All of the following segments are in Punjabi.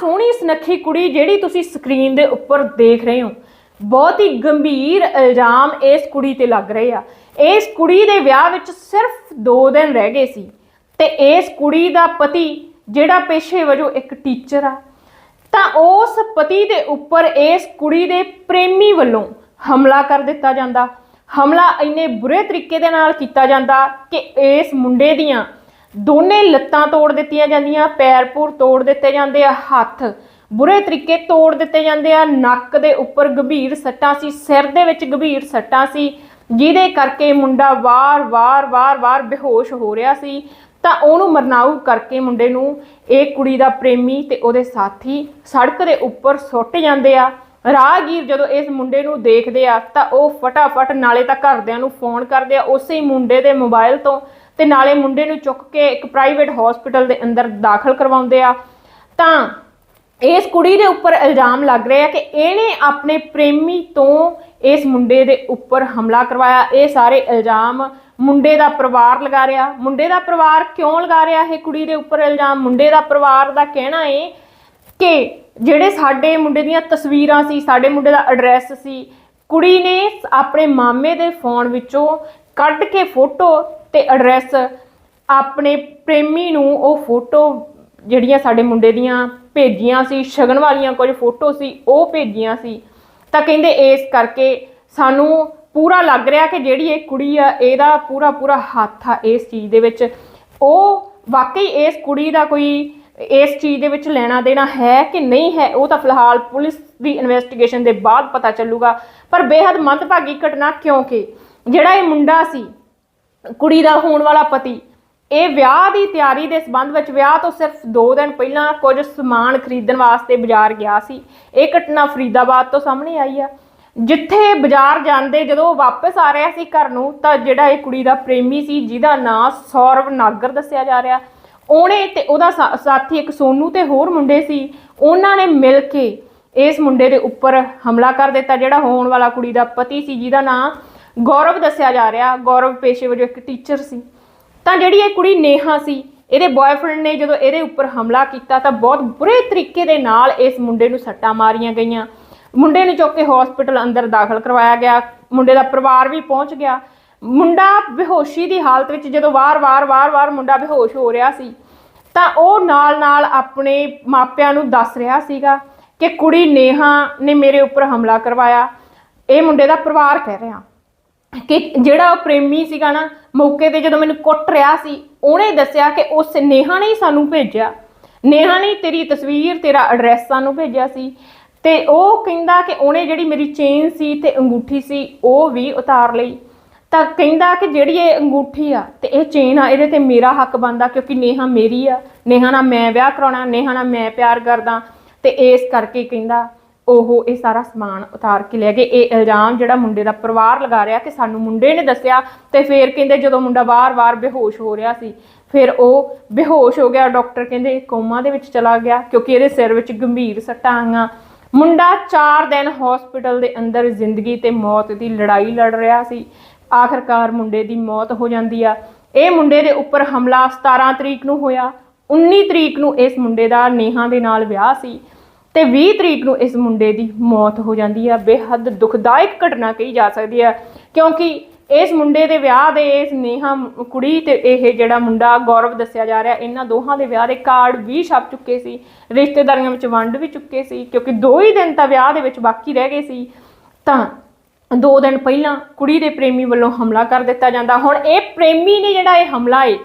ਸੋਹਣੀ ਸੁਨੱਖੀ ਕੁੜੀ ਜਿਹੜੀ ਤੁਸੀਂ ਸਕਰੀਨ ਦੇ ਉੱਪਰ ਦੇਖ ਰਹੇ ਹੋ। ਬਹੁਤ ਹੀ ਗੰਭੀਰ ਇਲਜ਼ਾਮ ਇਸ ਕੁੜੀ ਤੇ ਲੱਗ ਰਹੇ ਆ। ਇਸ ਕੁੜੀ ਦੇ ਵਿਆਹ ਵਿੱਚ ਸਿਰਫ 2 ਦਿਨ ਰਹਿ ਗਏ ਸੀ ਤੇ ਇਸ ਕੁੜੀ ਦਾ ਪਤੀ ਜਿਹੜਾ ਪੇਸ਼ੇ ਵਜੋਂ ਇੱਕ ਟੀਚਰ ਆ। ਤਾਂ ਉਸ ਪਤੀ ਦੇ ਉੱਪਰ ਇਸ ਕੁੜੀ ਦੇ ਪ੍ਰੇਮੀ ਵੱਲੋਂ ਹਮਲਾ ਕਰ ਦਿੱਤਾ ਜਾਂਦਾ। ਹਮਲਾ ਇੰਨੇ ਬੁਰੇ ਤਰੀਕੇ ਦੇ ਨਾਲ ਕੀਤਾ ਜਾਂਦਾ ਕਿ ਇਸ ਮੁੰਡੇ ਦੀਆਂ ਦੋਨੇ ਲੱਤਾਂ ਤੋੜ ਦਿੱਤੀਆਂ ਜਾਂਦੀਆਂ, ਪੈਰ ਪੂਰ ਤੋੜ ਦਿੱਤੇ ਜਾਂਦੇ ਆ, ਹੱਥ ਬੁਰੇ ਤਰੀਕੇ ਤੋੜ ਦਿੱਤੇ ਜਾਂਦੇ ਆ, ਨੱਕ ਦੇ ਉੱਪਰ ਗੰਭੀਰ ਸੱਟਾਂ ਸੀ, ਸਿਰ ਦੇ ਵਿੱਚ ਗੰਭੀਰ ਸੱਟਾਂ ਸੀ, ਜਿਹਦੇ ਕਰਕੇ ਮੁੰਡਾ ਵਾਰ-ਵਾਰ ਵਾਰ-ਵਾਰ ਬੇਹੋਸ਼ ਹੋ ਰਿਹਾ ਸੀ। ਤਾਂ ਉਹਨੂੰ ਮਰਨਾਊ ਕਰਕੇ ਮੁੰਡੇ ਨੂੰ ਇਹ ਕੁੜੀ ਦਾ ਪ੍ਰੇਮੀ ਤੇ ਉਹਦੇ ਸਾਥੀ ਸੜਕ ਦੇ ਉੱਪਰ ਸੁੱਟ ਜਾਂਦੇ ਆ। ਰਾਹਗੀਰ ਜਦੋਂ ਇਸ ਮੁੰਡੇ ਨੂੰ ਦੇਖਦੇ ਆ, ਤਾਂ ਉਹ ਫਟਾਫਟ ਨਾਲੇ ਤਾਂ ਘਰਦਿਆਂ ਨੂੰ ਫੋਨ ਕਰਦੇ ਆ, ਉਸੇ ਮੁੰਡੇ ਦੇ ਮੋਬਾਈਲ ਤੋਂ ਤੇ ਨਾਲੇ ਮੁੰਡੇ ਨੂੰ ਚੁੱਕ ਕੇ ਇੱਕ ਪ੍ਰਾਈਵੇਟ ਹਸਪੀਟਲ ਦੇ ਅੰਦਰ ਦਾਖਲ ਕਰਵਾਉਂਦੇ ਆ। ਤਾਂ ਇਸ ਕੁੜੀ ਦੇ ਉੱਪਰ ਇਲਜ਼ਾਮ ਲੱਗ ਰਿਹਾ ਕਿ ਇਹਨੇ ਆਪਣੇ ਪ੍ਰੇਮੀ ਤੋਂ ਇਸ ਮੁੰਡੇ ਦੇ ਉੱਪਰ ਹਮਲਾ ਕਰਵਾਇਆ। ਇਹ ਸਾਰੇ ਇਲਜ਼ਾਮ ਮੁੰਡੇ ਦਾ ਪਰਿਵਾਰ ਲਗਾ ਰਿਹਾ। ਮੁੰਡੇ ਦਾ ਪਰਿਵਾਰ ਕਿਉਂ ਲਗਾ ਰਿਹਾ ਇਹ ਕੁੜੀ ਦੇ ਉੱਪਰ ਇਲਜ਼ਾਮ? ਮੁੰਡੇ ਦਾ ਪਰਿਵਾਰ ਦਾ ਕਹਿਣਾ ਹੈ ਕਿ ਜਿਹੜੇ ਸਾਡੇ ਮੁੰਡੇ ਦੀਆਂ ਤਸਵੀਰਾਂ ਸੀ, ਸਾਡੇ ਮੁੰਡੇ ਦਾ ਐਡਰੈਸ ਸੀ, ਕੁੜੀ ਨੇ ਆਪਣੇ ਮਾਮੇ ਦੇ ਫੋਨ ਵਿੱਚੋਂ ਕੱਢ ਕੇ ਫੋਟੋ ਤੇ ਐਡਰੈਸ ਆਪਣੇ ਪ੍ਰੇਮੀ ਨੂੰ ਉਹ ਫੋਟੋ ਜਿਹੜੀਆਂ ਸਾਡੇ ਮੁੰਡੇ ਦੀਆਂ ਭੇਜੀਆਂ ਸੀ, ਸ਼ਗਨ ਵਾਲੀਆਂ ਕੁਝ ਫੋਟੋ ਸੀ, ਉਹ ਭੇਜੀਆਂ ਸੀ। ਤਾਂ ਕਹਿੰਦੇ ਇਸ ਕਰਕੇ ਸਾਨੂੰ ਪੂਰਾ ਲੱਗ ਰਿਹਾ ਕਿ ਜਿਹੜੀ ਇਹ ਕੁੜੀ ਆ, ਇਹਦਾ ਪੂਰਾ ਪੂਰਾ ਹੱਥ ਆ ਇਸ ਚੀਜ਼ ਦੇ ਵਿੱਚ। ਉਹ ਵਾਕਈ ਇਸ ਕੁੜੀ ਦਾ ਕੋਈ ਇਸ ਚੀਜ਼ ਦੇ ਵਿੱਚ ਲੈਣਾ ਦੇਣਾ ਹੈ ਕਿ ਨਹੀਂ ਹੈ, ਉਹ ਤਾਂ ਫਿਲਹਾਲ ਪੁਲਿਸ ਦੀ ਇਨਵੈਸਟੀਗੇਸ਼ਨ ਦੇ ਬਾਅਦ ਪਤਾ ਚੱਲੂਗਾ। ਪਰ ਬੇहद ਮੰਦਭਾਗੀ ਘਟਨਾ ਕਿਉਂਕਿ ਜਿਹੜਾ ਇਹ ਮੁੰਡਾ ਸੀ ਕੁੜੀ ਦਾ ਹੋਣ ਵਾਲਾ ਪਤੀ। ਇਹ ਵਿਆਹ ਦੀ ਤਿਆਰੀ ਦੇ ਸੰਬੰਧ ਵਿੱਚ ਵਿਆਹ ਤੋਂ ਸਿਰਫ 2 ਦਿਨ ਪਹਿਲਾਂ ਕੁਝ ਸਮਾਨ ਖਰੀਦਣ ਵਾਸਤੇ ਬਾਜ਼ਾਰ ਗਿਆ ਸੀ। ਇਹ ਘਟਨਾ ਫਰੀਦਾਬਾਦ ਤੋਂ ਸਾਹਮਣੇ ਆਈ ਆ। ਜਿੱਥੇ ਬਾਜ਼ਾਰ ਜਾਂਦੇ ਜਦੋਂ ਉਹ ਵਾਪਸ ਆ ਰਿਹਾ ਸੀ ਘਰ ਨੂੰ, ਤਾਂ ਜਿਹੜਾ ਇਹ ਕੁੜੀ ਦਾ ਪ੍ਰੇਮੀ ਸੀ, ਜਿਹਦਾ ਨਾਂ ਸੌਰਵ ਨਾਗਰ ਦੱਸਿਆ ਜਾ ਰਿਹਾ। ਉਹਨੇ ਤੇ ਉਹਦਾ ਸਾ- ਸਾਥੀ ਇੱਕ ਸੋਨੂ ਤੇ ਹੋਰ ਮੁੰਡੇ ਸੀ। ਉਹਨਾਂ ਨੇ ਮਿਲ ਕੇ ਇਸ ਮੁੰਡੇ ਦੇ ਉੱਪਰ ਹਮਲਾ ਕਰ ਦਿੱਤਾ, ਜਿਹੜਾ ਹੋਣ ਵਾਲਾ ਕੁੜੀ ਦਾ ਪਤੀ ਸੀ, ਜਿਹਦਾ ਨਾਂ ਗੌਰਵ ਦੱਸਿਆ ਜਾ ਰਿਹਾ, ਗੌਰਵ ਪੇਸ਼ੇ ਵਜੋਂ ਇੱਕ ਟੀਚਰ ਸੀ। ਤਾਂ ਜਿਹੜੀ ਇਹ ਕੁੜੀ ਨੇਹਾ ਸੀ, ਇਹਦੇ ਬॉयਫ੍ਰੈਂਡ ਨੇ ਜਦੋਂ ਇਹਦੇ ਉੱਪਰ ਹਮਲਾ ਕੀਤਾ ਤਾਂ ਬਹੁਤ ਬੁਰੇ ਤਰੀਕੇ ਦੇ ਨਾਲ ਇਸ ਮੁੰਡੇ ਨੂੰ ਸੱਟਾਂ ਮਾਰੀਆਂ ਗਈਆਂ। ਮੁੰਡੇ ਨੂੰ ਚੁੱਕ ਕੇ ਹਸਪੀਟਲ ਅੰਦਰ ਦਾਖਲ ਕਰਵਾਇਆ ਗਿਆ, ਮੁੰਡੇ ਦਾ ਪਰਿਵਾਰ ਵੀ ਪਹੁੰਚ ਗਿਆ। ਮੁੰਡਾ ਬੇਹੋਸ਼ੀ ਦੀ ਹਾਲਤ ਵਿੱਚ ਜਦੋਂ ਵਾਰ-ਵਾਰ ਵਾਰ-ਵਾਰ ਮੁੰਡਾ ਬੇਹੋਸ਼ ਹੋ ਰਿਹਾ ਸੀ, ਤਾਂ ਉਹ ਨਾਲ-ਨਾਲ ਆਪਣੇ ਮਾਪਿਆਂ ਨੂੰ ਦੱਸ ਰਿਹਾ ਸੀਗਾ ਕਿ ਕੁੜੀ ਨੇਹਾ ਨੇ ਮੇਰੇ ਉੱਪਰ ਹਮਲਾ ਕਰਵਾਇਆ, ਇਹ ਮੁੰਡੇ ਦਾ ਪਰਿਵਾਰ ਕਹਿ ਰਿਹਾ। ਕਿ ਜਿਹੜਾ ਉਹ ਪ੍ਰੇਮੀ ਸੀਗਾ ਨਾ, ਮੌਕੇ ਤੇ ਜਦੋਂ ਮੈਨੂੰ ਕੁੱਟ ਰਿਹਾ ਸੀ, ਉਹਨੇ ਦੱਸਿਆ ਕਿ ਉਸ ਨੇਹਾ ਨੇ ਹੀ ਸਾਨੂੰ ਭੇਜਿਆ। ਨੇਹਾ ਨੇ ਤੇਰੀ ਤਸਵੀਰ, ਤੇਰਾ ਐਡਰੈਸ ਸਾਨੂੰ ਭੇਜਿਆ ਸੀ। ਤੇ ਉਹ ਕਹਿੰਦਾ ਕਿ ਉਹਨੇ ਜਿਹੜੀ ਮੇਰੀ ਚੇਨ ਸੀ ਤੇ ਅੰਗੂਠੀ ਸੀ, ਉਹ ਵੀ ਉਤਾਰ ਲਈ। ਤਾਂ ਕਹਿੰਦਾ ਕਿ ਜਿਹੜੀ ਇਹ ਅੰਗੂਠੀ ਆ ਤੇ ਇਹ ਚੇਨ ਆ, ਇਹਦੇ ਤੇ ਮੇਰਾ ਹੱਕ ਬਣਦਾ ਕਿਉਂਕਿ ਨੇਹਾ ਮੇਰੀ ਆ। ਨੇਹਾ ਨਾਲ ਮੈਂ ਵਿਆਹ ਕਰਾਉਣਾ, ਨੇਹਾ ਨਾਲ ਮੈਂ ਪਿਆਰ ਕਰਦਾ। ਤੇ ਇਸ ਕਰਕੇ ਕਹਿੰਦਾ ਉਹ ਇਹ ਸਾਰਾ ਸਮਾਨ ਉਤਾਰ ਕੇ ਲੈ ਗਏ। ਇਹ ਇਲਜ਼ਾਮ ਜਿਹੜਾ ਮੁੰਡੇ ਦਾ ਪਰਿਵਾਰ ਲਗਾ ਰਿਹਾ ਕਿ ਸਾਨੂੰ ਮੁੰਡੇ ਨੇ ਦੱਸਿਆ ਤੇ ਫਿਰ ਕਹਿੰਦੇ ਜਦੋਂ ਮੁੰਡਾ ਵਾਰ-ਵਾਰ ਬੇਹੋਸ਼ ਹੋ ਰਿਹਾ ਸੀ, ਫਿਰ ਉਹ ਬੇਹੋਸ਼ ਹੋ ਗਿਆ। ਡਾਕਟਰ ਕਹਿੰਦੇ ਕੋਮਾ ਦੇ ਵਿੱਚ ਚਲਾ ਗਿਆ ਕਿਉਂਕਿ ਇਹਦੇ ਸਿਰ ਵਿੱਚ ਗੰਭੀਰ ਸੱਟਾਂ ਆਈਆਂ। ਮੁੰਡਾ 4 ਦਿਨ ਹਸਪੀਟਲ ਦੇ ਅੰਦਰ ਜ਼ਿੰਦਗੀ ਤੇ ਮੌਤ ਦੀ ਲੜਾਈ ਲੜ ਰਿਹਾ ਸੀ। ਆਖਰਕਾਰ ਮੁੰਡੇ ਦੀ ਮੌਤ ਹੋ ਜਾਂਦੀ ਆ। ਇਹ ਮੁੰਡੇ ਦੇ ਉੱਪਰ ਹਮਲਾ 17 ਤਰੀਕ ਨੂੰ ਹੋਇਆ। 19 ਤਰੀਕ ਨੂੰ ਇਸ ਮੁੰਡੇ ਦਾ ਨੇਹਾ ਦੇ ਨਾਲ ਵਿਆਹ ਸੀ। ਤੇ 20 ਤਰੀਕ ਨੂੰ ਇਸ ਮੁੰਡੇ ਦੀ ਮੌਤ ਹੋ ਜਾਂਦੀ ਆ। ਬੇਹੱਦ ਦੁਖਦਾਇਕ ਘਟਨਾ ਕਹੀ ਜਾ ਸਕਦੀ ਆ, ਕਿਉਂਕਿ ਇਸ ਮੁੰਡੇ ਦੇ ਵਿਆਹ ਦੇ ਇਸ ਨੇਹਾ ਕੁੜੀ ਤੇ ਇਹ ਜਿਹੜਾ ਮੁੰਡਾ ਗੌਰਵ ਦੱਸਿਆ ਜਾ ਰਿਹਾ, ਇਹਨਾਂ ਦੋਹਾਂ ਦੇ ਵਿਆਹ ਦੇ ਕਾਰਡ ਵੀ ਛਪ ਚੁੱਕੇ ਸੀ, ਰਿਸ਼ਤੇਦਾਰੀਆਂ ਵਿੱਚ ਵੰਡ ਵੀ ਚੁੱਕੇ ਸੀ, ਕਿਉਂਕਿ ਦੋ ਹੀ ਦਿਨ ਤਾਂ ਵਿਆਹ ਦੇ ਵਿੱਚ ਬਾਕੀ ਰਹਿ ਗਏ ਸੀ, ਤਾਂ ਦੋ ਦਿਨ ਪਹਿਲਾਂ ਕੁੜੀ ਦੇ ਪ੍ਰੇਮੀ ਵੱਲੋਂ ਹਮਲਾ ਕਰ ਦਿੱਤਾ ਜਾਂਦਾ। ਹੁਣ ਇਹ ਪ੍ਰੇਮੀ ਨੇ ਜਿਹੜਾ ਇਹ ਹਮਲਾ ਏ,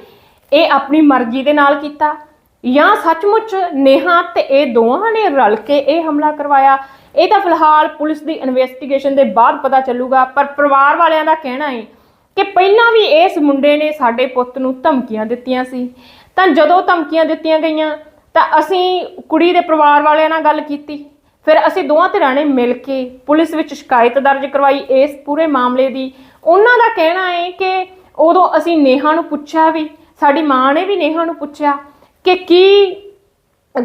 ਇਹ ਆਪਣੀ ਮਰਜ਼ੀ ਦੇ ਨਾਲ ਕੀਤਾ। ਜਾਂ ਸੱਚਮੁੱਚ ਨੇਹਾ ਤੇ ਇਹ ਦੋਵਾਂ ਨੇ ਰਲ ਕੇ ਇਹ ਹਮਲਾ ਕਰਵਾਇਆ। ਇਹ ਤਾਂ ਫਿਲਹਾਲ ਪੁਲਿਸ ਦੀ ਇਨਵੈਸਟੀਗੇਸ਼ਨ ਦੇ ਬਾਅਦ ਪਤਾ ਚੱਲੂਗਾ, ਪਰ ਪਰਿਵਾਰ ਵਾਲਿਆਂ ਦਾ ਕਹਿਣਾ ਹੈ ਕਿ ਪਹਿਲਾਂ ਵੀ ਇਸ ਮੁੰਡੇ ਨੇ ਸਾਡੇ ਪੁੱਤ ਨੂੰ ਧਮਕੀਆਂ ਦਿੱਤੀਆਂ ਸੀ। ਤਾਂ ਜਦੋਂ ਧਮਕੀਆਂ ਦਿੱਤੀਆਂ ਗਈਆਂ, ਤਾਂ ਅਸੀਂ ਕੁੜੀ ਦੇ ਪਰਿਵਾਰ ਵਾਲਿਆਂ ਨਾਲ ਗੱਲ ਕੀਤੀ। ਫਿਰ ਅਸੀਂ ਦੋਵਾਂ ਧਿਰਾਂ ਨੇ ਮਿਲ ਕੇ ਪੁਲਿਸ ਵਿੱਚ ਸ਼ਿਕਾਇਤ ਦਰਜ ਕਰਵਾਈ ਇਸ ਪੂਰੇ ਮਾਮਲੇ ਦੀ। ਉਹਨਾਂ ਦਾ ਕਹਿਣਾ ਹੈ ਕਿ ਉਦੋਂ ਅਸੀਂ ਨੇਹਾ ਨੂੰ ਪੁੱਛਿਆ ਵੀ, ਸਾਡੀ ਮਾਂ ਨੇ ਵੀ ਨੇਹਾ ਨੂੰ ਪੁੱਛਿਆ। ਕਿ ਕੀ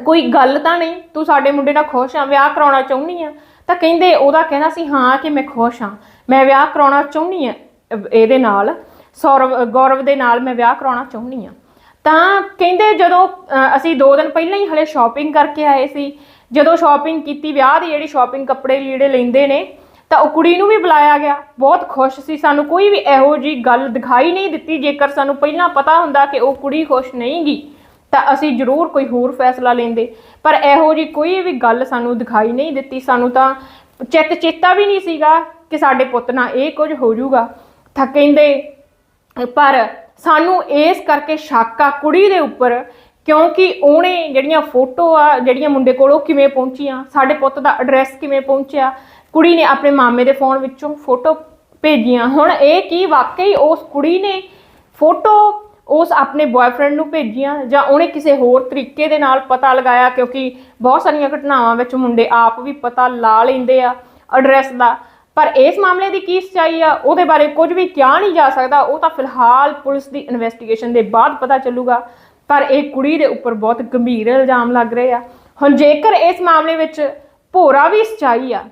ਕੋਈ ਗੱਲ ਤਾਂ ਨਹੀਂ? ਤੂੰ ਸਾਡੇ ਮੁੰਡੇ ਨਾਲ ਖੁਸ਼ ਆ, ਵਿਆਹ ਕਰਾਉਣਾ ਚਾਹੁੰਦੀ ਆ। ਤਾਂ ਕਹਿੰਦੇ ਉਹਦਾ ਕਹਿਣਾ ਸੀ, ਹਾਂ, ਕਿ ਮੈਂ ਖੁਸ਼ ਆ। ਮੈਂ ਵਿਆਹ ਕਰਾਉਣਾ ਚਾਹੁੰਦੀ ਆ, ਇਹਦੇ ਨਾਲ, ਸੌਰਵ, ਗੌਰਵ ਦੇ ਨਾਲ ਮੈਂ ਵਿਆਹ ਕਰਾਉਣਾ ਚਾਹੁੰਦੀ ਆ। ਤਾਂ ਕਹਿੰਦੇ ਜਦੋਂ ਅਸੀਂ 2 ਦਿਨ ਪਹਿਲਾਂ ਹੀ ਹਲੇ ਸ਼ਾਪਿੰਗ ਕਰਕੇ ਆਏ ਸੀ। ਜਦੋਂ ਸ਼ਾਪਿੰਗ ਕੀਤੀ, ਵਿਆਹ ਦੀ ਜਿਹੜੀ ਸ਼ਾਪਿੰਗ ਕੱਪੜੇ ਲੀੜੇ ਲੈਂਦੇ ਨੇ, ਤਾਂ ਉਹ ਕੁੜੀ ਨੂੰ ਵੀ ਬੁਲਾਇਆ ਗਿਆ। ਬਹੁਤ ਖੁਸ਼ ਸੀ। ਸਾਨੂੰ ਕੋਈ ਵੀ ਇਹੋ ਜੀ ਗੱਲ ਦਿਖਾਈ ਨਹੀਂ ਦਿੱਤੀ, ਜੇਕਰ ਸਾਨੂੰ ਪਹਿਲਾਂ ਪਤਾ ਹੁੰਦਾ ਕਿ ਉਹ ਕੁੜੀ ਖੁਸ਼ ਨਹੀਂ ਗੀ ਤਾਂ ਅਸੀਂ ਜ਼ਰੂਰ ਕੋਈ ਹੋਰ ਫੈਸਲਾ ਲੈਂਦੇ। ਪਰ ਇਹੋ ਜੀ ਕੋਈ ਵੀ ਗੱਲ ਸਾਨੂੰ ਦਿਖਾਈ ਨਹੀਂ ਦਿੱਤੀ। ਸਾਨੂੰ ਤਾਂ ਚਿੱਤ ਚੇਤਾ ਵੀ ਨਹੀਂ ਸੀਗਾ ਕਿ ਸਾਡੇ ਪੁੱਤ ਨਾਲ ਇਹ ਕੁਝ ਹੋ ਜਾਊਗਾ। ਤਾਂ ਕਹਿੰਦੇ ਪਰ ਸਾਨੂੰ ਇਸ ਕਰਕੇ ਸ਼ੱਕ ਆ ਕੁੜੀ ਦੇ ਉੱਪਰ, ਕਿਉਂਕਿ ਉਹਨੇ ਜਿਹੜੀਆਂ ਫੋਟੋ ਆ, ਜਿਹੜੀਆਂ ਮੁੰਡੇ ਕੋਲ ਉਹ ਕਿਵੇਂ ਪਹੁੰਚੀਆਂ, ਸਾਡੇ ਪੁੱਤ ਦਾ ਐਡਰੈਸ ਕਿਵੇਂ ਪਹੁੰਚਿਆ, ਕੁੜੀ ਨੇ ਆਪਣੇ ਮਾਮੇ ਦੇ ਫੋਨ ਵਿੱਚੋਂ ਫੋਟੋ ਭੇਜੀਆਂ। ਹੁਣ ਇਹ ਕੀ ਵਾਕਈ ਉਸ ਕੁੜੀ ਨੇ ਫੋਟੋ ਉਸ ਆਪਣੇ ਬॉयਫ੍ਰੈਂਡ ਨੂੰ ਭੇਜੀਆਂ ਜਾਂ ਉਹਨੇ ਕਿਸੇ ਹੋਰ ਤਰੀਕੇ ਦੇ ਨਾਲ ਪਤਾ ਲਗਾਇਆ, ਕਿਉਂਕਿ ਬਹੁਤ ਸਾਰੀਆਂ ਘਟਨਾਵਾਂ ਵਿੱਚ ਮੁੰਡੇ ਆਪ ਵੀ ਪਤਾ ਲਾ ਲੈਂਦੇ ਆ ਐਡਰੈਸ ਦਾ। ਪਰ ਇਸ ਮਾਮਲੇ ਦੀ ਕੀ ਸੱਚਾਈ ਆ, ਉਹਦੇ ਬਾਰੇ ਕੁਝ ਵੀ ਕਿਹਾ ਨਹੀਂ ਜਾ ਸਕਦਾ। ਉਹ ਤਾਂ ਫਿਲਹਾਲ ਪੁਲਿਸ ਦੀ ਇਨਵੈਸਟੀਗੇਸ਼ਨ ਦੇ ਬਾਅਦ ਪਤਾ ਚੱਲੂਗਾ। ਪਰ ਇਹ ਕੁੜੀ ਦੇ ਉੱਪਰ ਬਹੁਤ ਗੰਭੀਰ ਇਲਜ਼ਾਮ ਲੱਗ ਰਹੇ ਆ। ਹੁਣ ਜੇਕਰ ਇਸ ਮਾਮਲੇ ਵਿੱਚ ਭੋਰਾ ਵੀ ਸੱਚਾਈ ਆ,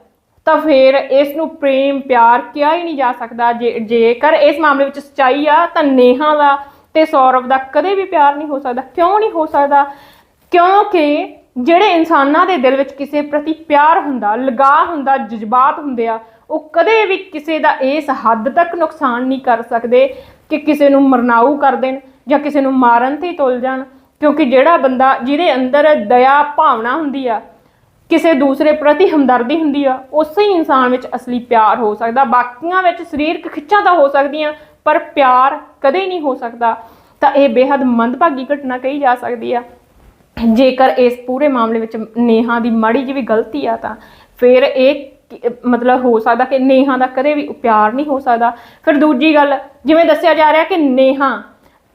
ਤਾਂ ਫਿਰ ਇਸ ਨੂੰ ਪ੍ਰੇਮ ਪਿਆਰ ਕਿਹਾ ਹੀ ਨਹੀਂ ਜਾ ਸਕਦਾ। ਜੇ ਜੇਕਰ ਇਸ ਮਾਮਲੇ ਵਿੱਚ ਸੱਚਾਈ ਆ, ਤਾਂ ਨੇਹਾ ਦਾ ਤੇ ਸੌਰਵ ਦਾ ਕਦੇ ਵੀ ਪਿਆਰ ਨਹੀਂ ਹੋ ਸਕਦਾ। ਕਿਉਂ ਨਹੀਂ ਹੋ ਸਕਦਾ? ਕਿਉਂਕਿ ਜਿਹੜੇ ਇਨਸਾਨਾਂ ਦੇ ਦਿਲ ਵਿੱਚ ਕਿਸੇ ਪ੍ਰਤੀ ਪਿਆਰ ਹੁੰਦਾ, ਲਗਾਅ ਹੁੰਦਾ, ਜਜ਼ਬਾਤ ਹੁੰਦੇ ਆ, ਉਹ ਕਦੇ ਵੀ ਕਿਸੇ ਦਾ ਇਸ ਹੱਦ ਤੱਕ ਨੁਕਸਾਨ ਨਹੀਂ ਕਰ ਸਕਦੇ ਕਿ ਕਿਸੇ ਨੂੰ ਮਰਨਾਊ ਕਰ ਦੇਣ ਜਾਂ ਕਿਸੇ ਨੂੰ ਮਾਰਨ ਤੇ ਤੁਲ ਜਾਣ। ਕਿਉਂਕਿ ਜਿਹੜਾ ਬੰਦਾ ਜਿਹਦੇ ਅੰਦਰ ਦਇਆ ਭਾਵਨਾ ਹੁੰਦੀ ਆ, ਕਿਸੇ ਦੂਸਰੇ ਪ੍ਰਤੀ ਹਮਦਰਦੀ ਹੁੰਦੀ ਆ, ਉਸੇ ਹੀ ਇਨਸਾਨ ਵਿੱਚ ਅਸਲੀ ਪਿਆਰ ਹੋ ਸਕਦਾ। ਬਾਕੀਆਂ ਵਿੱਚ ਸਰੀਰਕ ਖਿੱਚਾਂ ਤਾਂ ਹੋ ਸਕਦੀਆਂ ਪਰ ਪਿਆਰ ਕਦੇ ਨਹੀਂ ਹੋ ਸਕਦਾ। ਤਾਂ ਇਹ ਬੇहद ਮੰਦਭਾਗੀ ਘਟਨਾ ਕਹੀ ਜਾ ਸਕਦੀ ਆ। ਜੇਕਰ ਇਸ ਪੂਰੇ ਮਾਮਲੇ ਵਿੱਚ ਨੇਹਾ ਦੀ ਮਾੜੀ ਜਿਹੀ ਵੀ ਗਲਤੀ ਆ ਤਾਂ ਫਿਰ ਇਹ ਮਤਲਬ ਹੋ ਸਕਦਾ ਕਿ ਨੇਹਾ ਦਾ ਕਦੇ ਵੀ ਪਿਆਰ ਨਹੀਂ ਹੋ ਸਕਦਾ। ਫਿਰ ਦੂਜੀ ਗੱਲ ਜਿਵੇਂ ਦੱਸਿਆ ਜਾ ਰਿਹਾ ਕਿ ਨੇਹਾ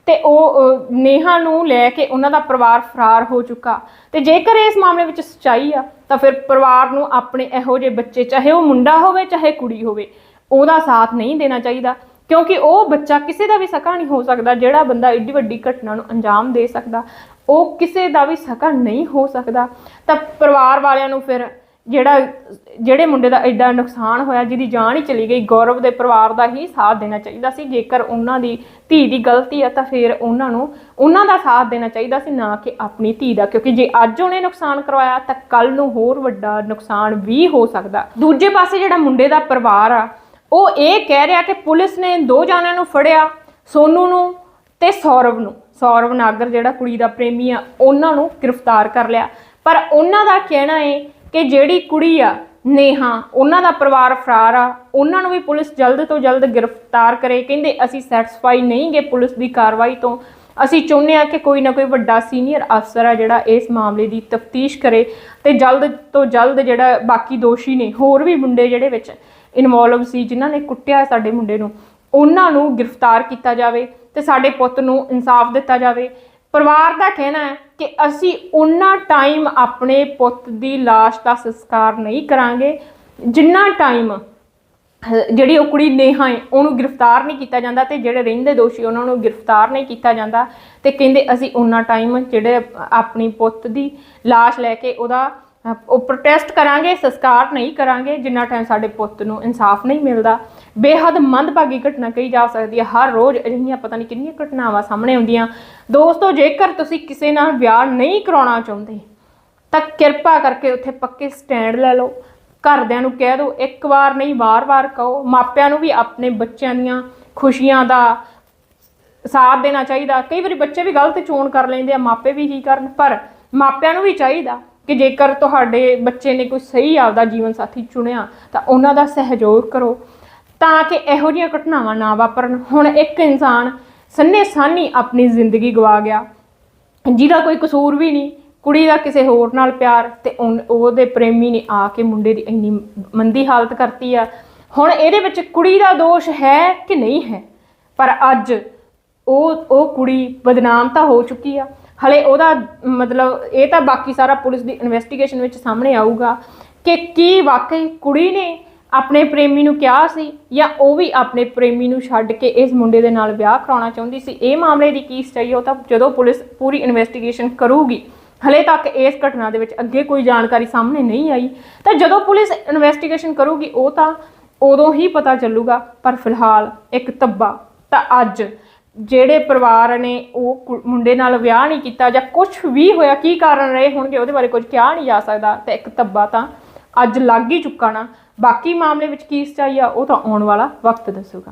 ਤੇ ਉਹ ਅਹ, ਨੇਹਾ ਨੂੰ ਲੈ ਕੇ ਉਹਨਾਂ ਦਾ ਪਰਿਵਾਰ ਫਰਾਰ ਹੋ ਚੁੱਕਾ। ਤੇ ਜੇਕਰ ਇਸ ਮਾਮਲੇ ਵਿੱਚ ਸੱਚਾਈ ਆ ਤਾਂ ਫਿਰ ਪਰਿਵਾਰ ਨੂੰ ਆਪਣੇ ਇਹੋ ਜਿਹੇ ਬੱਚੇ ਚਾਹੇ ਉਹ ਮੁੰਡਾ ਹੋਵੇ ਚਾਹੇ ਕੁੜੀ ਹੋਵੇ ਉਹਦਾ ਸਾਥ ਨਹੀਂ ਦੇਣਾ ਚਾਹੀਦਾ। ਕਿਉਂਕਿ ਉਹ ਬੱਚਾ ਕਿਸੇ ਦਾ ਵੀ ਸਕਾ ਨਹੀਂ ਹੋ ਸਕਦਾ, ਜਿਹੜਾ ਬੰਦਾ ਏਡੀ ਵੱਡੀ ਘਟਨਾ ਨੂੰ ਅੰਜਾਮ ਦੇ ਸਕਦਾ, ਉਹ ਕਿਸੇ ਦਾ ਵੀ ਸਕਾ ਨਹੀਂ ਹੋ ਸਕਦਾ। ਤਾਂ ਪਰਿਵਾਰ ਵਾਲਿਆਂ ਨੂੰ ਫਿਰ ਜਿਹੜਾ, ਜਿਹੜੇ ਮੁੰਡੇ ਦਾ ਐਡਾ ਨੁਕਸਾਨ ਹੋਇਆ, ਜਿਹਦੀ ਜਾਨ ਹੀ ਚਲੀ ਗਈ, ਗੌਰਵ ਦੇ ਪਰਿਵਾਰ ਦਾ ਹੀ ਸਾਥ ਦੇਣਾ ਚਾਹੀਦਾ ਸੀ। ਜੇਕਰ ਉਹਨਾਂ ਦੀ ਧੀ ਦੀ ਗਲਤੀ ਆ, ਤਾਂ ਫਿਰ ਉਹਨਾਂ ਨੂੰ, ਉਹਨਾਂ ਦਾ ਸਾਥ ਦੇਣਾ ਚਾਹੀਦਾ ਸੀ, ਨਾ ਕਿ ਆਪਣੀ ਧੀ ਦਾ। ਕਿਉਂਕਿ ਜੇ ਅੱਜ ਉਹਨੇ ਨੁਕਸਾਨ ਕਰਵਾਇਆ, ਤਾਂ ਕੱਲ ਨੂੰ ਹੋਰ ਵੱਡਾ ਨੁਕਸਾਨ ਵੀ ਹੋ ਸਕਦਾ। ਦੂਜੇ ਪਾਸੇ ਜਿਹੜਾ ਮੁੰਡੇ ਦਾ ਪਰਿਵਾਰ ਆ ਉਹ ਇਹ ਕਹਿ ਰਿਹਾ ਕਿ ਪੁਲਿਸ ਨੇ ਦੋ ਜਾਣਿਆਂ ਨੂੰ ਫੜਿਆ, ਸੋਨੂ ਨੂੰ ਤੇ ਸੌਰਵ ਨੂੰ। ਸੌਰਵ ਨਾਗਰ ਜਿਹੜਾ ਕੁੜੀ ਦਾ ਪ੍ਰੇਮੀ ਆ, ਉਹਨਾਂ ਨੂੰ ਗ੍ਰਿਫਤਾਰ ਕਰ ਲਿਆ। ਪਰ ਉਹਨਾਂ ਦਾ ਕਹਿਣਾ ਹੈ ਕਿ ਜਿਹੜੀ ਕੁੜੀ ਆ, ਨੇਹਾ, ਉਹਨਾਂ ਦਾ ਪਰਿਵਾਰ ਫਰਾਰ ਆ, ਉਹਨਾਂ ਨੂੰ ਵੀ ਪੁਲਿਸ ਜਲਦ ਤੋਂ ਜਲਦ ਗ੍ਰਿਫਤਾਰ ਕਰੇ। ਕਹਿੰਦੇ, ਅਸੀਂ ਸੈਟੀਸਫਾਈ ਨਹੀਂਗੇ ਪੁਲਿਸ ਦੀ ਕਾਰਵਾਈ ਤੋਂ। ਅਸੀਂ ਚਾਹੁੰਦੇ ਆ ਕਿ ਕੋਈ ਨਾ ਕੋਈ ਵੱਡਾ ਸੀਨੀਅਰ ਅਫਸਰ ਆ ਜਿਹੜਾ ਇਸ ਮਾਮਲੇ ਦੀ ਤਫਤੀਸ਼ ਕਰੇ ਤੇ ਜਲਦ ਤੋਂ ਜਲਦ ਜਿਹੜਾ ਬਾਕੀ ਦੋਸ਼ੀ ਨੇ ਹੋਰ ਵੀ ਮੁੰਡੇ ਜਿਹੜੇ ਵਿੱਚ ਇਨਵੋਲਵ ਸੀ, ਜਿਨ੍ਹਾਂ ਨੇ ਕੁੱਟਿਆ ਸਾਡੇ ਮੁੰਡੇ ਨੂੰ, ਉਹਨਾਂ ਨੂੰ ਗ੍ਰਿਫਤਾਰ ਕੀਤਾ ਜਾਵੇ ਤੇ ਸਾਡੇ ਪੁੱਤ ਨੂੰ ਇਨਸਾਫ ਦਿੱਤਾ ਜਾਵੇ। ਪਰਿਵਾਰ ਦਾ ਕਹਿਣਾ ਹੈ ਕਿ ਅਸੀਂ ਉਹਨਾਂ ਟਾਈਮ ਆਪਣੇ ਪੁੱਤ ਦੀ ਲਾਸ਼ ਦਾ ਸੰਸਕਾਰ ਨਹੀਂ ਕਰਾਂਗੇ, ਜਿੰਨਾ ਟਾਈਮ ਜਿਹੜੀ ਉਹ ਕੁੜੀ ਨੇਹਾ ਹੈ, ਉਹਨੂੰ ਗ੍ਰਿਫਤਾਰ ਨਹੀਂ ਕੀਤਾ ਜਾਂਦਾ ਤੇ ਜਿਹੜੇ ਰਹਿੰਦੇ ਦੋਸ਼ੀ ਉਹਨਾਂ ਨੂੰ ਗ੍ਰਿਫਤਾਰ ਨਹੀਂ ਕੀਤਾ ਜਾਂਦਾ ਤੇ ਕਹਿੰਦੇ ਅਸੀਂ ਉਹਨਾਂ ਟਾਈਮ ਜਿਹੜੇ ਆਪਣੀ ਪੁੱਤ ਦੀ ਲਾਸ਼ ਲੈ ਕੇ ਉਹਦਾ ਉਹ ਪ੍ਰੋਟੈਸਟ ਕਰਾਂਗੇ, ਸੰਸਕਾਰ ਨਹੀਂ ਕਰਾਂਗੇ, ਜਿੰਨਾ ਟਾਈਮ ਸਾਡੇ ਪੁੱਤ ਨੂੰ ਇਨਸਾਫ ਨਹੀਂ ਮਿਲਦਾ। ਬੇਹੱਦ ਮੰਦਭਾਗੀ ਘਟਨਾ ਕਹੀ ਜਾ ਸਕਦੀ ਹੈ। ਹਰ ਰੋਜ਼ ਅਜਿਹੀਆਂ ਪਤਾ ਨਹੀਂ ਕਿੰਨੀਆਂ ਘਟਨਾਵਾਂ ਸਾਹਮਣੇ ਆਉਂਦੀਆਂ। ਦੋਸਤੋ, ਜੇਕਰ ਤੁਸੀਂ ਕਿਸੇ ਨਾਲ ਵਿਆਹ ਨਹੀਂ ਕਰਾਉਣਾ ਚਾਹੁੰਦੇ, ਤਾਂ ਕਿਰਪਾ ਕਰਕੇ ਉੱਥੇ ਪੱਕੇ ਸਟੈਂਡ ਲੈ ਲਓ। ਘਰਦਿਆਂ ਨੂੰ ਕਹਿ ਦਿਓ, ਇੱਕ ਵਾਰ ਨਹੀਂ, ਵਾਰ-ਵਾਰ ਕਹੋ। ਮਾਪਿਆਂ ਨੂੰ ਵੀ ਆਪਣੇ ਬੱਚਿਆਂ ਦੀਆਂ ਖੁਸ਼ੀਆਂ ਦਾ ਸਾਥ ਦੇਣਾ ਚਾਹੀਦਾ। ਕਈ ਵਾਰੀ ਬੱਚੇ ਵੀ ਗਲਤ ਚੋਣ ਕਰ ਲੈਂਦੇ ਆ, ਮਾਪੇ ਵੀ ਹੀ ਕਰਨ। ਪਰ ਮਾਪਿਆਂ ਨੂੰ ਵੀ ਚਾਹੀਦਾ। ਕਿ ਜੇਕਰ ਤੁਹਾਡੇ ਬੱਚੇ ਨੇ ਕੋਈ ਸਹੀ ਆਪਦਾ ਜੀਵਨ ਸਾਥੀ ਚੁਣਿਆ, ਤਾਂ ਉਹਨਾਂ ਦਾ ਸਹਿਯੋਗ ਕਰੋ। ਤਾਂ ਕਿ ਇਹੋ ਜਿਹੀਆਂ ਘਟਨਾਵਾਂ ਨਾ ਵਾਪਰਨ। ਹੁਣ ਇੱਕ ਇਨਸਾਨ ਸੰਨੇ ਸਾਨੀ ਆਪਣੀ ਜ਼ਿੰਦਗੀ ਗਵਾ ਗਿਆ। ਜਿਹਦਾ ਕੋਈ ਕਸੂਰ ਵੀ ਨਹੀਂ, ਕੁੜੀ ਦਾ ਕਿਸੇ ਹੋਰ ਨਾਲ ਪਿਆਰ ਤੇ ਉਨ- ਉਹਦੇ ਪ੍ਰੇਮੀ ਨੇ ਆ ਕੇ ਮੁੰਡੇ ਦੀ ਇੰਨੀ ਮੰਦੀ ਹਾਲਤ ਕਰਤੀ ਆ। ਹੁਣ ਇਹਦੇ ਵਿੱਚ ਕੁੜੀ ਦਾ ਦੋਸ਼ ਹੈ ਕਿ ਨਹੀਂ ਹੈ? ਪਰ ਅੱਜ ਉਹ ਉਹ ਕੁੜੀ ਬਦਨਾਮ ਤਾਂ ਹੋ ਚੁੱਕੀ ਆ। ਹਲੇ ਉਹਦਾ ਮਤਲਬ ਇਹ ਤਾਂ ਬਾਕੀ ਸਾਰਾ ਪੁਲਿਸ ਦੀ ਇਨਵੈਸਟੀਗੇਸ਼ਨ ਵਿੱਚ ਸਾਹਮਣੇ ਆਊਗਾ ਕਿ ਕੀ ਵਾਕਈ ਕੁੜੀ ਨੇ ਆਪਣੇ ਪ੍ਰੇਮੀ ਨੂੰ ਕਿਹਾ ਸੀ ਜਾਂ ਉਹ ਵੀ ਆਪਣੇ ਪ੍ਰੇਮੀ ਨੂੰ ਛੱਡ ਕੇ ਇਸ ਮੁੰਡੇ ਦੇ ਨਾਲ ਵਿਆਹ ਕਰਾਉਣਾ ਚਾਹੁੰਦੀ ਸੀ। ਇਹ ਮਾਮਲੇ ਦੀ ਕੀ ਸਚਾਈ ਉਹ ਤਾਂ ਜਦੋਂ ਪੁਲਿਸ ਪੂਰੀ ਇਨਵੈਸਟੀਗੇਸ਼ਨ ਕਰੂਗੀ, ਹਲੇ ਤੱਕ ਇਸ ਘਟਨਾ ਦੇ ਵਿੱਚ ਅੱਗੇ ਕੋਈ ਜਾਣਕਾਰੀ ਸਾਹਮਣੇ ਨਹੀਂ ਆਈ। ਤਾਂ ਜਦੋਂ ਪੁਲਿਸ ਇਨਵੈਸਟੀਗੇਸ਼ਨ ਕਰੂਗੀ, ਉਹ ਤਾਂ ਉਦੋਂ ਹੀ ਪਤਾ ਚੱਲੂਗਾ, ਪਰ ਫਿਲਹਾਲ ਇੱਕ ਤੱਬਾ ਤਾਂ ਅੱਜ ਜਿਹੜੇ ਪਰਿਵਾਰ ਨੇ ਉਹ ਕੁ- ਮੁੰਡੇ ਨਾਲ ਵਿਆਹ ਨਹੀਂ ਕੀਤਾ ਜਾਂ ਕੁਝ ਵੀ ਹੋਇਆ, ਕੀ ਕਾਰਨ ਰਹੇ ਹੋਣਗੇ, ਉਹਦੇ ਬਾਰੇ ਕੁਝ ਕਿਹਾ ਨਹੀਂ ਜਾ ਸਕਦਾ। ਤੇ ਇੱਕ ਧੱਬਾ ਤਾਂ ਅੱਜ ਲੱਗ ਹੀ ਚੁੱਕਾ ਨਾ। ਬਾਕੀ ਮਾਮਲੇ ਵਿੱਚ ਕੀ ਸਚਾਈ ਆ, ਉਹ ਤਾਂ ਆਉਣ ਵਾਲਾ ਵਕਤ ਦੱਸੂਗਾ।